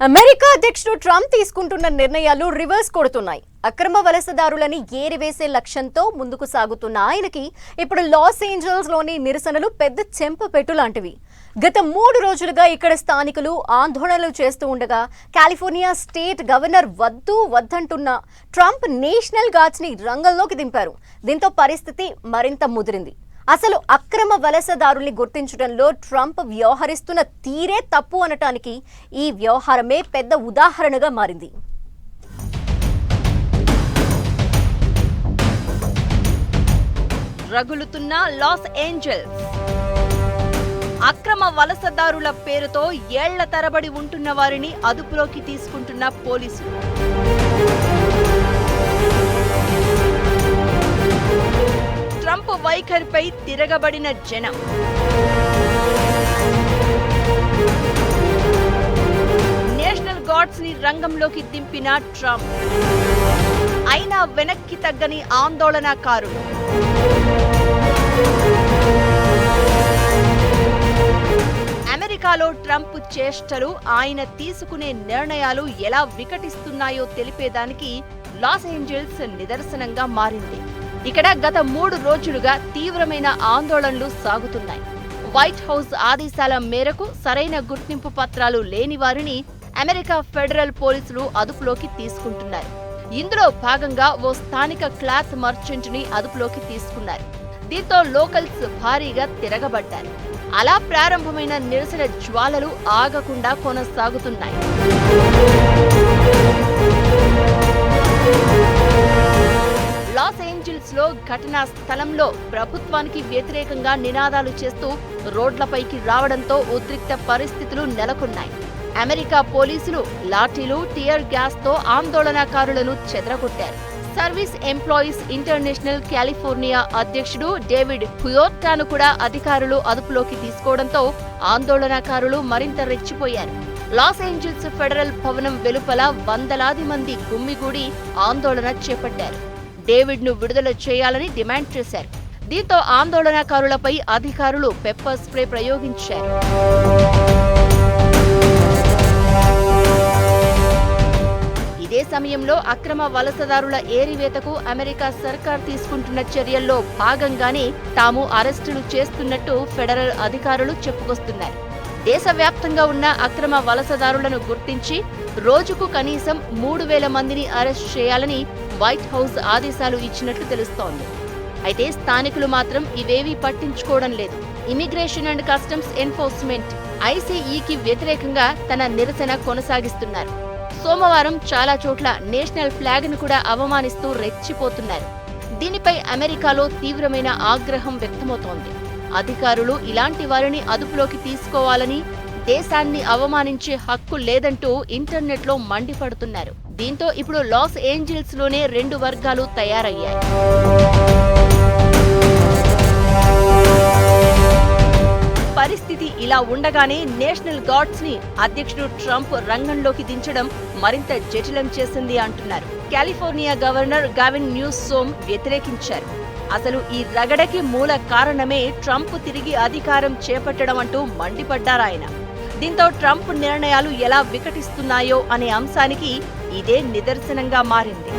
America అధ్యక్షుడు Trump తీసుకుంటున్న నిర్ణయాలు రివర్స్ కొడుతున్నాయి. అక్రమ వలసదారులని ఏరివేసే లక్ష్యంతో ముందుకు సాగుతున్న ఆయనకి ఇప్పుడు లాస్ ఏంజల్స్లోని నిరసనలు పెద్ద చెంపపెట్టు లాంటివి గత మూడు రోజులుగా ఇక్కడ స్థానికులు ఆందోళనలు చేస్తూ ఉండగా కాలిఫోర్నియా స్టేట్ గవర్నర్ వద్దు వద్దంటున్న ట్రంప్ నేషనల్ గార్డ్స్ని రంగంలోకి దింపారు. దీంతో పరిస్థితి మరింత ముదిరింది. అసలు అక్రమ వలసదారుల్ని గుర్తించడంలో ట్రంప్ వ్యవహరిస్తున్న తీరే తప్పు అనటానికి ఈ వ్యవహారమే పెద్ద ఉదాహరణగా మారింది. రగులుతున్న లాస్ ఏంజల్స్. అక్రమ వలసదారుల పేరుతో ఏళ్ళ తరబడి ఉంటున్న వారిని అదుపులోకి తీసుకుంటున్న పోలీసులు. వైఖరిపై తిరగబడిన జనం. నేషనల్ గాడ్స్ని రంగంలోకి దింపిన ట్రంప్. అయినా వెనక్కి తగ్గని ఆందోళనకారులు. అమెరికాలో ట్రంప్ చేష్టలు ఆయన తీసుకునే నిర్ణయాలు ఎలా వికటిస్తున్నాయో తెలిపేదానికి లాస్ ఏంజల్స్ నిదర్శనంగా మారింది. ఇక్కడ గత మూడు రోజులుగా తీవ్రమైన ఆందోళనలు సాగుతున్నాయి. వైట్ హౌస్ ఆదేశాల మేరకు సరైన గుర్తింపు పత్రాలు లేని వారిని అమెరికా ఫెడరల్ పోలీసులు అదుపులోకి తీసుకుంటున్నారు. ఇందులో భాగంగా ఓ స్థానిక క్లాత్ మర్చెంట్ని అదుపులోకి తీసుకున్నారు. దీంతో లోకల్స్ భారీగా తిరగబడ్డారు. అలా ప్రారంభమైన నిరసన జ్వాలలు ఆగకుండా కొనసాగుతున్నాయి. లో ఘటనా స్థలంలో ప్రభుత్వానికి వ్యతిరేకంగా నినాదాలు చేస్తూ రోడ్లపైకి రావడంతో ఉద్రిక్త పరిస్థితులు నెలకొన్నాయి. అమెరికా పోలీసులు లాఠీలు టియర్ గ్యాస్తో ఆందోళనకారులను చెదరగొట్టారు. సర్వీస్ ఎంప్లాయీస్ ఇంటర్నేషనల్ కాలిఫోర్నియా అధ్యక్షుడు డేవిడ్ హుయోర్టాను కూడా అధికారులు అదుపులోకి తీసుకోవడంతో ఆందోళనకారులు మరింత రెచ్చిపోయారు. లాస్ ఏంజల్స్ ఫెడరల్ భవనం వెలుపల వందలాది మంది గుమ్మిగూడి ఆందోళన చేపట్టారు. డేవిడ్ను విడుదల చేయాలని డిమాండ్ చేశారు. దీంతో ఆందోళనకారులపై అధికారులు పెప్పర్ స్ప్రే ప్రయోగించారు. ఇదే సమయంలో అక్రమ వలసదారుల ఏరివేతకు అమెరికా సర్కార్ తీసుకుంటున్న చర్యల్లో భాగంగానే తాము అరెస్టులు చేస్తున్నట్టు ఫెడరల్ అధికారులు చెప్పుకొస్తున్నారు. దేశవ్యాప్తంగా ఉన్న అక్రమ వలసదారులను గుర్తించి రోజుకు కనీసం మూడు వేల మందిని అరెస్ట్ చేయాలని వైట్ హౌస్ ఆదేశాలు ఇచ్చినట్లు తెలుస్తోంది. అయితే స్థానికులు మాత్రం ఇవేవీ పట్టించుకోవడం లేదు. ఇమిగ్రేషన్ అండ్ కస్టమ్స్ ఎన్ఫోర్స్మెంట్ ఐసీఈకి వ్యతిరేకంగా తన నిరసన కొనసాగిస్తున్నారు. సోమవారం చాలా చోట్ల నేషనల్ ఫ్లాగ్ను కూడా అవమానిస్తూ రెచ్చిపోతున్నారు. దీనిపై అమెరికాలో తీవ్రమైన ఆగ్రహం వ్యక్తమవుతోంది. అధికారులు ఇలాంటి వారిని అదుపులోకి తీసుకోవాలని దేశాన్ని అవమానించే హక్కు లేదంటూ ఇంటర్నెట్లో మండిపడుతున్నారు. దీంతో ఇప్పుడు లాస్ ఏంజల్స్లోనే రెండు వర్గాలు తయారయ్యాయి. పరిస్థితి ఇలా ఉండగానే నేషనల్ గార్డ్స్ని అధ్యక్షుడు ట్రంప్ రంగంలోకి దించడం మరింత జటిలం చేసింది అంటున్నారు. California governor Gavin Newsom వ్యతిరేకించారు. అసలు ఈ రగడకి మూల కారణమే ట్రంప్ తిరిగి అధికారం చేపట్టడం అంటూ మండిపడ్డారాయన. దీంతో ట్రంప్ నిర్ణయాలు ఎలా వికటిస్తున్నాయో అనే అంశానికి ఇదే నిదర్శనంగా మారింది.